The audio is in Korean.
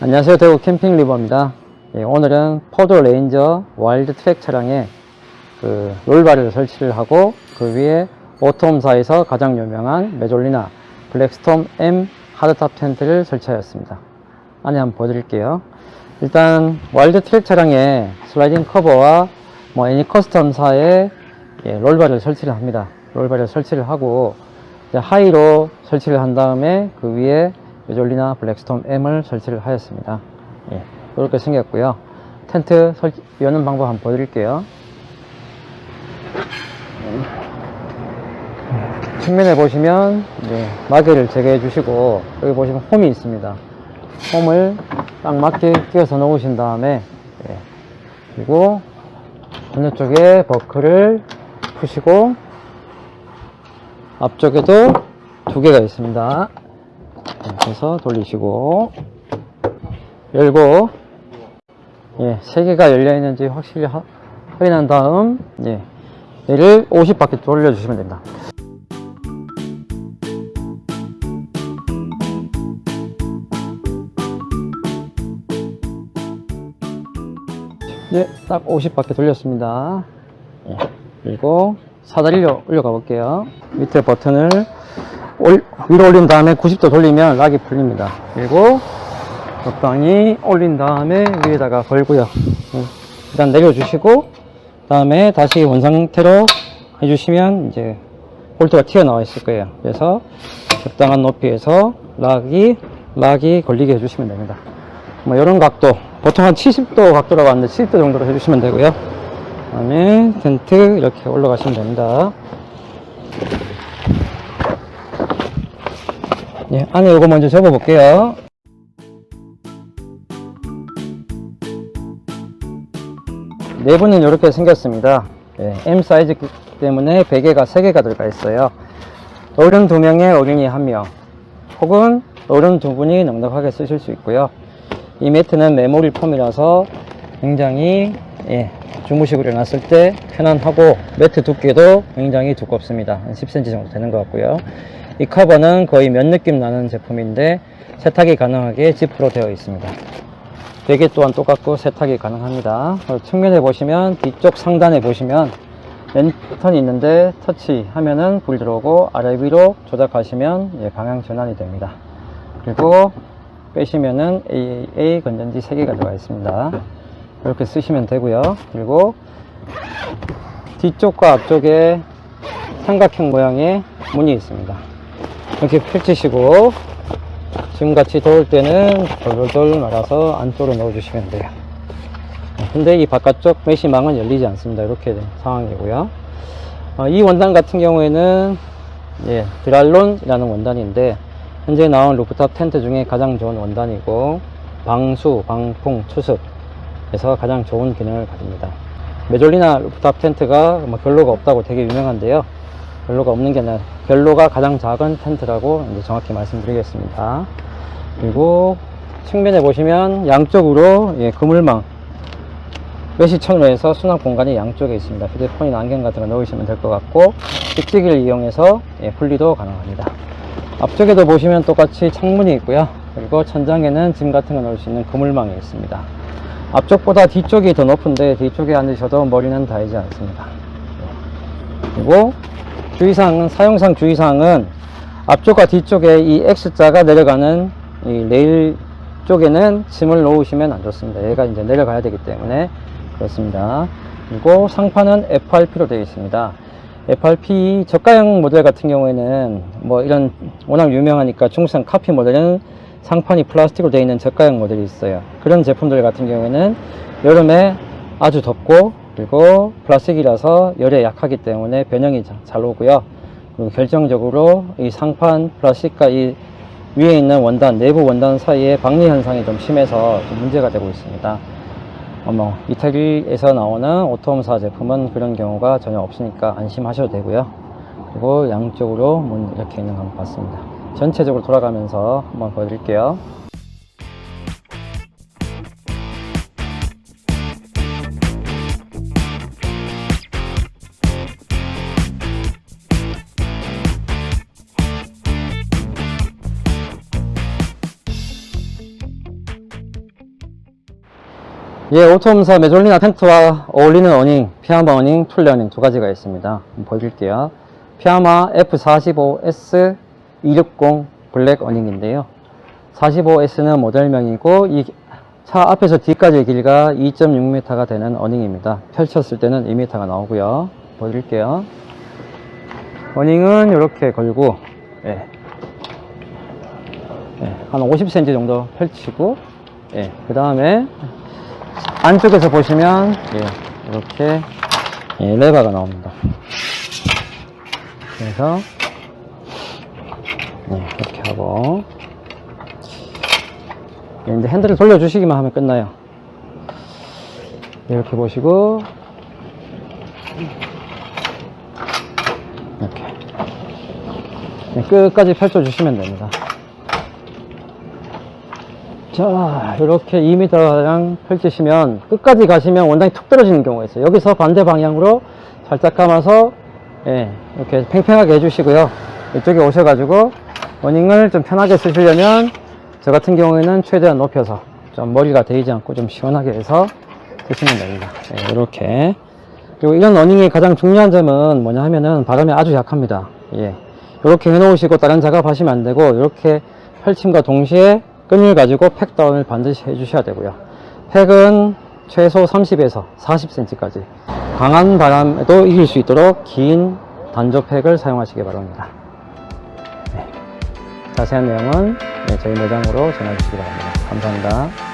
안녕하세요. 대구 캠핑 리버입니다. 예, 오늘은 포도 레인저 와일드 트랙 차량에 그 롤바를 설치를 하고 그 위에 오토홈사에서 가장 유명한 메졸리나 블랙스톰 M 하드탑 텐트를 설치하였습니다. 안에 한번 보여드릴게요. 일단 와일드 트랙 차량에 슬라이딩 커버와 뭐 애니 커스텀사의 예, 롤바를 설치를 합니다. 롤바를 설치를 하고 하이로 설치를 한 다음에 그 위에 메졸리나 블랙스톰 M을 설치를 하였습니다. 예, 이렇게 생겼고요. 텐트 설치, 여는 방법 한번 보여드릴게요. 음. 측면에 보시면 이제 마개를 제거해 주시고 여기 보시면 홈이 있습니다. 홈을 딱 맞게 끼워서 놓으신 다음에 예, 그리고 어느 쪽에 버클을 푸시고 앞쪽에도 두 개가 있습니다. 해서 돌리시고 열고 예, 세 개가 열려 있는지 확실히 하- 확인한 다음 예, 얘를 50바퀴 돌려 주시면 됩니다. 네, 딱 50바퀴 돌렸습니다. 예, 그리고 사다리로 올려가 볼게요. 밑에 버튼을 올- 위로 올린 다음에 90도 돌리면 락이 풀립니다. 그리고 적당히 올린 다음에 위에다가 걸고요. 음, 일단 내려주시고 다음에 다시 원상태로 해주시면 이제 볼트가 튀어나와 있을 거예요. 그래서 적당한 높이에서 락이 락이 걸리게 해주시면 됩니다. 뭐 이런 각도 보통 한 70도 각도라고 하는데 70도 정도로 해주시면 되고요. 그 다음에 텐트 이렇게 올라가시면 됩니다. 예, 안에 이거 먼저 접어 볼게요. 내부는 이렇게 생겼습니다. 예, M 사이즈 때문에 베개가 3개가 들어가 있어요. 어른 2명에 어린이 1명, 혹은 어른 2분이 넉넉하게 쓰실 수 있고요. 이 매트는 메모리 폼이라서 굉장히 예, 주무시고 일어났을 때 편안하고 매트 두께도 굉장히 두껍습니다. 한 10cm 정도 되는 것 같고요. 이 커버는 거의 면 느낌 나는 제품인데 세탁이 가능하게 지프로 되어 있습니다. 베개 또한 똑같고 세탁이 가능합니다. 어, 측면에 보시면 뒤쪽 상단에 보시면 랜턴이 있는데 터치하면은 불 들어오고 아래 위로 조작하시면 예, 방향 전환이 됩니다. 그리고 빼시면은 AAA 건전지 3개가 들어가 있습니다. 이렇게 쓰시면 되고요. 그리고 뒤쪽과 앞쪽에 삼각형 모양의 문이 있습니다. 이렇게 펼치시고 지금같이 더울 때는 돌돌돌 말아서 안쪽으로 넣어주시면 돼요. 근데 이 바깥쪽 메시망은 열리지 않습니다. 이렇게 된 상황이고요. 어, 이 원단 같은 경우에는 예, 드랄론이라는 원단인데 현재 나온 루프탑 텐트 중에 가장 좋은 원단이고 방수, 방풍, 추습에서 가장 좋은 기능을 가집니다. 메졸리나 루프탑 텐트가 뭐 별로가 없다고 되게 유명한데요. 별로가 없는 게 아니라 별로가 가장 작은 텐트라고 이제 정확히 말씀드리겠습니다. 그리고 측면에 보시면 양쪽으로 예, 그물망 외시천으로 해서 수납 공간이 양쪽에 있습니다. 휴대폰이나 안경 같은 거 넣으시면 될 것 같고 찍찍이를 이용해서 예, 분리도 가능합니다. 앞쪽에도 보시면 똑같이 창문이 있고요. 그리고 천장에는 짐 같은 거 넣을 수 있는 그물망이 있습니다. 앞쪽보다 뒤쪽이 더 높은데 뒤쪽에 앉으셔도 머리는 닿이지 않습니다. 그리고 주의사항은 사용상 주의사항은 앞쪽과 뒤쪽에 이 X자가 내려가는 이 레일 쪽에는 짐을 놓으시면 안 좋습니다. 얘가 이제 내려가야 되기 때문에 그렇습니다. 그리고 상판은 FRP로 되어 있습니다. FRP 저가형 모델 같은 경우에는 뭐 이런 워낙 유명하니까 중국산 카피 모델은 상판이 플라스틱으로 되어 있는 저가형 모델이 있어요. 그런 제품들 같은 경우에는 여름에 아주 덥고 그리고 플라스틱이라서 열에 약하기 때문에 변형이 자- 잘 오고요. 그리고 결정적으로 이 상판 플라스틱과 이 위에 있는 원단, 내부 원단 사이에 박리 현상이 좀 심해서 좀 문제가 되고 있습니다. 어, 뭐, 이태리에서 나오는 오토홈사 제품은 그런 경우가 전혀 없으니까 안심하셔도 되고요. 그리고 양쪽으로 문 이렇게 있는 거 한번 봤습니다. 전체적으로 돌아가면서 한번 보여드릴게요. 예, 오토홈사 메졸리나 텐트와 어울리는 어닝, 피아마 어닝, 풀레 어닝 두 가지가 있습니다. 보여드릴게요. 피아마 F45S 260 블랙 어닝인데요. 45S는 모델명이고 이 차 앞에서 뒤까지의 길이가 2.6m가 되는 어닝입니다. 펼쳤을 때는 2m가 나오고요. 보여드릴게요. 어닝은 이렇게 걸고 예. 예, 한 50cm 정도 펼치고 예, 그 다음에 안쪽에서 보시면 예, 이렇게 예, 레바가 나옵니다. 그래서 예, 이렇게 하고 예, 이제 핸들을 돌려주시기만 하면 끝나요. 이렇게 보시고 이렇게 예, 끝까지 펼쳐주시면 됩니다. 자, 이렇게 2m랑 펼치시면 끝까지 가시면 원단이 툭 떨어지는 경우가 있어요. 여기서 반대 방향으로 살짝 감아서 예, 이렇게 팽팽하게 해주시고요. 이쪽에 오셔가지고 워닝을 좀 편하게 쓰시려면 저 같은 경우에는 최대한 높여서 좀 머리가 데이지 않고 좀 시원하게 해서 쓰시면 됩니다. 예, 이렇게. 그리고 이런 러닝의 가장 중요한 점은 뭐냐 하면은 바람이 아주 약합니다. 예. 이렇게 해놓으시고 다른 작업하시면 안 되고 이렇게 펼침과 동시에 끈을 가지고 팩 다운을 반드시 해주셔야 되고요. 팩은 최소 30에서 40cm까지 강한 바람에도 이길 수 있도록 긴 단조 팩을 사용하시기 바랍니다. 네. 자세한 내용은 네, 저희 매장으로 전화 주시기 바랍니다. 감사합니다.